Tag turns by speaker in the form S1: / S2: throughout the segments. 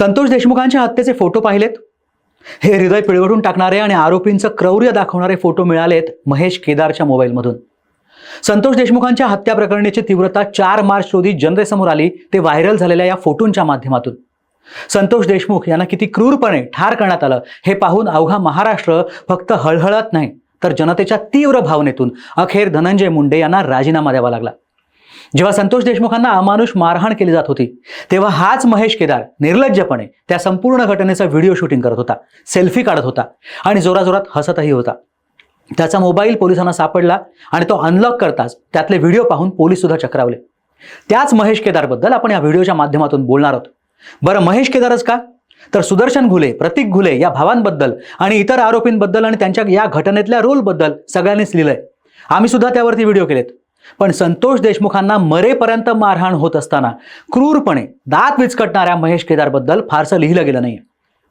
S1: संतोष देशमुखांच्या हत्येचे फोटो पाहिलेत? हे हृदय पिळवटून टाकणारे आणि आरोपींचं क्रौर्य दाखवणारे फोटो मिळालेत महेश केदारच्या मोबाईलमधून. संतोष देशमुखांच्या हत्या प्रकरणाची तीव्रता चार मार्च रोजी जनतेसमोर आली ते व्हायरल झालेल्या या फोटोंच्या माध्यमातून. संतोष देशमुख यांना किती क्रूरपणे ठार करण्यात आलं हे पाहून अवघा महाराष्ट्र फक्त हळहळत नाही तर जनतेच्या तीव्र भावनेतून अखेर धनंजय मुंडे यांना राजीनामा द्यावा लागला. जेव्हा संतोष देशमुखांना अमानुष मारहाण केली जात होती तेव्हा हाच महेश केदार निर्लज्जपणे त्या संपूर्ण घटनेचा व्हिडिओ शूटिंग करत होता सेल्फी काढत होता आणि जोराजोरात हसतही होता. त्याचा मोबाईल पोलिसांना सापडला आणि तो अनलॉक करताच त्यातले व्हिडिओ पाहून पोलीस सुद्धा चक्रावले. त्याच महेश केदारबद्दल आपण या व्हिडिओच्या माध्यमातून बोलणार आहोत. बरं महेश केदारच का? तर सुदर्शन घुले प्रतीक घुले या भावांबद्दल आणि इतर आरोपींबद्दल आणि त्यांच्या या घटनेतल्या रोलबद्दल सगळ्यांनीच लिहिलंय. आम्ही सुद्धा त्यावरती व्हिडिओ केलेत. पण संतोष देशमुखांना मरेपर्यंत मारहाण होत असताना क्रूरपणे दात विचकटणाऱ्या महेश केदारबद्दल फारसं लिहिलं गेलं नाही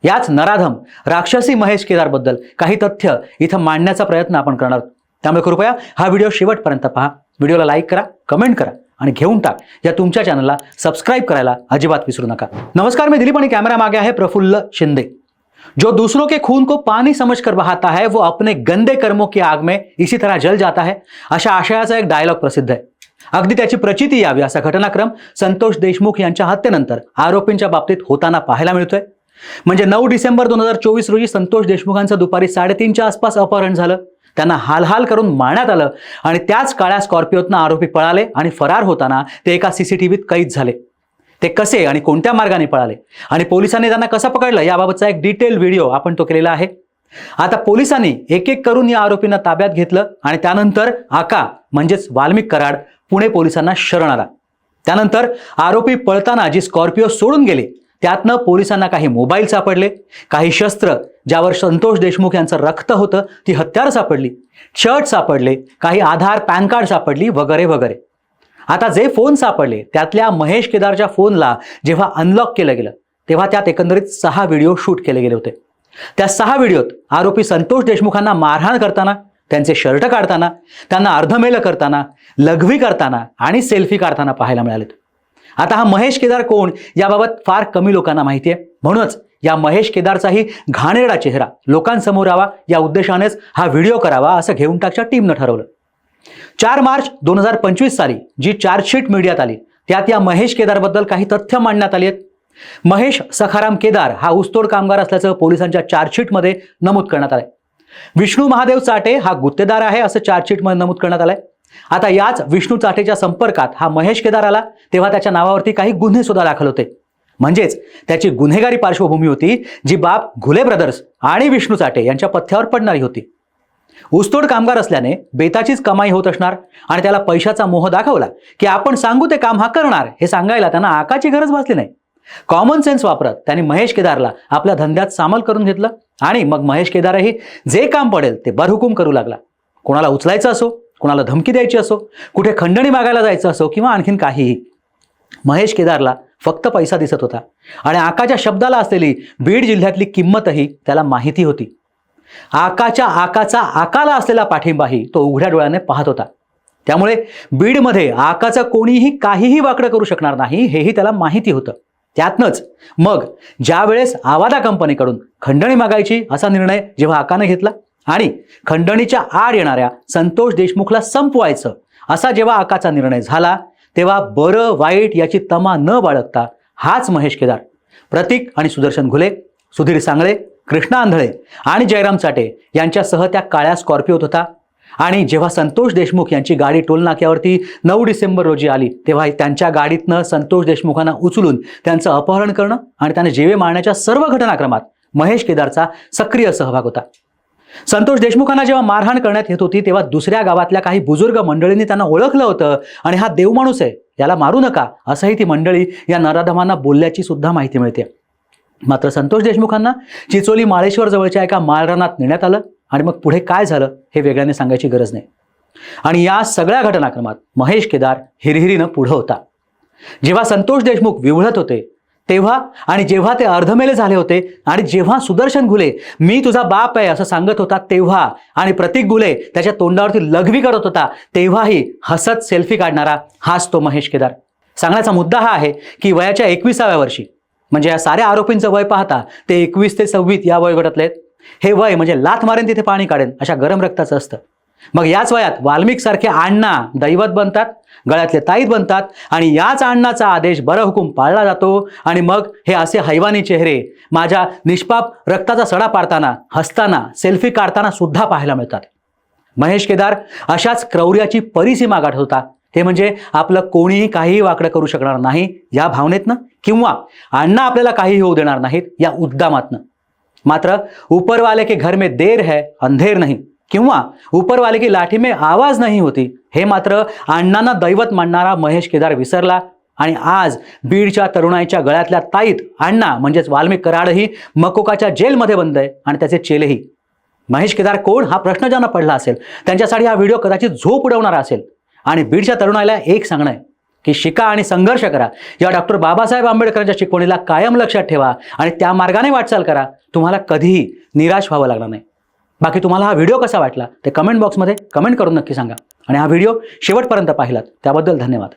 S1: याच नराधम राक्षसी महेश केदारबद्दल काही तथ्य इथं मांडण्याचा प्रयत्न आपण करणार त्यामुळे कृपया हा व्हिडिओ शेवटपर्यंत पहा. व्हिडिओला लाईक करा कमेंट करा आणि घेऊन टाक. या तुमच्या चॅनलला सबस्क्राईब करायला अजिबात विसरू नका. नमस्कार मी दिलीप आणि कॅमेरा मागे आहे प्रफुल्ल शिंदे. जो दूसरों के खून को पानी समझकर बहाता है वो अपने गंदे कर्मों की आग में इसी तरह जल जाता है। अशा आशयाचा एक डायलॉग प्रसिद्ध आहे. अगदी त्याची प्रचिती यावी असा घटनाक्रम संतोष देशमुख यांच्या हत्येनंतर आरोपींच्या बाबतीत होताना पाहायला मिळतोय. म्हणजे नऊ डिसेंबर दोन हजार चोवीस रोजी संतोष देशमुखांचं दुपारी साडेतीनच्या आसपास अपहरण झालं. त्यांना हालहाल करून मारण्यात आलं आणि त्याच काळ्या स्कॉर्पिओतनं आरोपी पळाले आणि फरार होताना ते एका सीसीटीव्हीत कैद झाले. ते कसे आणि कोणत्या मार्गाने पळाले? आणि पोलिसांनी त्यांना कसं पकडलं? याबाबतचा एक डिटेल व्हिडिओ आपण तो केलेला आहे. आता पोलिसांनी एक एक करून या आरोपींना ताब्यात घेतलं आणि त्यानंतर आका म्हणजेच वाल्मिक कराड पुणे पोलिसांना शरण आला. त्यानंतर आरोपी पळताना जी स्कॉर्पिओ सोडून गेले त्यातनं पोलिसांना काही मोबाईल सापडले काही शस्त्र ज्यावर संतोष देशमुख यांचं रक्त होतं ती हत्यार सापडली. शर्ट सापडले काही आधार पॅन कार्ड सापडली वगैरे वगैरे. आता जे फोन सापडले त्यातल्या महेश केदारच्या फोनला जेव्हा अनलॉक केलं गेलं तेव्हा त्यात एकंदरीत सहा व्हिडिओ शूट केले गेले होते. त्या सहा व्हिडिओत आरोपी संतोष देशमुखांना मारहाण करताना त्यांचे शर्ट काढताना त्यांना अर्धमेल करताना लघवी करताना आणि सेल्फी काढताना पाहायला मिळालेत. आता हा महेश केदार कोण याबाबत फार कमी लोकांना माहिती आहे म्हणूनच या महेश केदारचाही घाणेरडा चेहरा लोकांसमोर यावा या उद्देशानेच हा व्हिडिओ करावा असं घेऊन टाकच्या टीमनं ठरवलं. चार मार्च दोन हजार पंचवीस साली जी चार्जशीट मीडियात आली त्यात या महेश केदारबद्दल काही तथ्य मांडण्यात आली आहेत. महेश सखाराम केदार हा ऊसतोड कामगार असल्याचं पोलिसांच्या चार्जशीटमध्ये नमूद करण्यात आलंय. विष्णू महादेव चाटे हा गुत्तेदार आहे असं चार्जशीटमध्ये नमूद करण्यात आलंय. आता याच विष्णू चाटेच्या संपर्कात हा महेश केदार आला तेव्हा त्याच्या नावावरती काही गुन्हे सुद्धा दाखल होते. म्हणजेच त्याची गुन्हेगारी पार्श्वभूमी होती जी बाप घुले ब्रदर्स आणि विष्णू चाटे यांच्या पथ्यावर पडणारी होती. ऊसतोड कामगार असल्याने बेताचीच कमाई होत असणार आणि त्याला पैशाचा मोह दाखवला की आपण सांगू ते काम हा करणार हे सांगायला त्यांना आकाची गरज भासली नाही. कॉमन सेन्स वापरत त्यांनी महेश केदारला आपल्या धंद्यात सामील करून घेतलं आणि मग महेश केदारही जे काम पडेल ते बरहुकूम करू लागला. कोणाला उचलायचं असो कोणाला धमकी द्यायची असो कुठे खंडणी मागायला जायचं असो किंवा आणखीन काहीही महेश केदारला फक्त पैसा दिसत होता आणि आकाच्या शब्दाला असलेली बीड जिल्ह्यातली किंमतही त्याला माहिती होती. आकाच्या आकाचा आकाला असलेला पाठिंबाही तो उघड्या डोळ्याने पाहत होता. त्यामुळे बीडमध्ये आकाचं कोणीही काहीही वाकडं करू शकणार नाही हेही त्याला माहिती होतं. त्यातनंच मग ज्या वेळेस आवादा कंपनीकडून खंडणी मागायची असा निर्णय जेव्हा आकाने घेतला आणि खंडणीच्या आड येणाऱ्या संतोष देशमुखला संपवायचं असा जेव्हा आकाचा निर्णय झाला तेव्हा बरं वाईट याची तमा न बाळगता हाच महेश केदार प्रतीक आणि सुदर्शन घुले सुधीर सांगळे कृष्णा आंधळे आणि जयराम चाटे यांच्यासह त्या काळ्या स्कॉर्पिओत होता. आणि जेव्हा संतोष देशमुख यांची गाडी टोलनाक्यावरती नऊ डिसेंबर रोजी आली तेव्हा त्यांच्या गाडीतनं संतोष देशमुखांना उचलून त्यांचं अपहरण करणं आणि त्यांना जेवे मारण्याच्या सर्व घटनाक्रमात महेश केदारचा सक्रिय सहभाग होता. संतोष देशमुखांना जेव्हा मारहाण करण्यात येत होती तेव्हा दुसऱ्या गावातल्या काही बुजुर्ग मंडळींनी त्यांना ओळखलं होतं आणि हा देव माणूस आहे याला मारू नका असंही ती मंडळी या नराधमांना बोलल्याची सुद्धा माहिती मिळते. मात्र संतोष देशमुखांना चिचोली माळेश्वर जवळच्या एका माळरानात नेण्यात आलं आणि मग पुढे काय झालं हे वेगळ्याने सांगायची गरज नाही. आणि या सगळ्या घटनाक्रमात महेश केदार हिरहिरीनं पुढं होता. जेव्हा संतोष देशमुख विवळत होते तेव्हा आणि जेव्हा ते अर्धमेले झाले होते आणि जेव्हा सुदर्शन घुले मी तुझा बाप आहे असं सांगत होता तेव्हा आणि प्रतीक गुले त्याच्या तोंडावरती लघवी करत होता तेव्हाही हसत सेल्फी काढणारा हाच तो महेश केदार. सांगण्याचा मुद्दा हा आहे की वयाच्या एकविसाव्या वर्षी म्हणजे या साऱ्या आरोपींचं वय पाहता ते एकवीस ते सव्वीस या वयोगटातले आहेत. हे वय म्हणजे लाथ मारेन तिथे पाणी काढेन अशा गरम रक्ताचं असतं. मग याच वयात वाल्मिक सारखे अण्णा दैवत बनतात गळ्यातले ताईत बनतात आणि याच अण्णाचा आदेश बरं हुकूम पाळला जातो आणि मग हे असे हैवानी चेहरे माझ्या निष्पाप रक्ताचा सडा पाडताना हसताना सेल्फी काढताना सुद्धा पाहायला मिळतात. महेश केदार अशाच क्रौर्याची परिसीमा गाठत होता. हे म्हणजे आपलं कोणीही काहीही वाकडं करू शकणार नाही या भावनेतनं किंवा अण्णा आपल्याला काही होऊ देणार नाहीत या उद्दामातनं. मात्र ऊपर वाले के घर में देर है अंधेर नाही. किंवा उपरवाले की लाठी में आवाज नाही होती. हे मात्र अण्णांना दैवत मानणारा महेश केदार विसरला आणि आज बीडच्या तरुणाईच्या गळ्यातल्या ताईत अण्णा म्हणजेच वाल्मिक कराडही मकोकाच्या जेलमध्ये बंद आहे आणि त्याचे चेलेही. महेश केदार कोण? हा प्रश्न ज्यांना पडला असेल त्यांच्यासाठी हा व्हिडिओ कदाचित झोप उडवणारा असेल. आणि बीडच्या तरुणाला एक सांगणं आहे की शिका आणि संघर्ष करा. या डॉक्टर बाबासाहेब आंबेडकरांच्या शिकवणीला कायम लक्षात ठेवा आणि त्या मार्गाने वाटचाल करा. तुम्हाला कधीही निराश व्हावं लागणार नाही. बाकी तुम्हाला हा व्हिडिओ कसा वाटला ते कमेंट बॉक्समध्ये कमेंट करून नक्की सांगा. आणि हा व्हिडिओ शेवटपर्यंत पाहिलात त्याबद्दल धन्यवाद.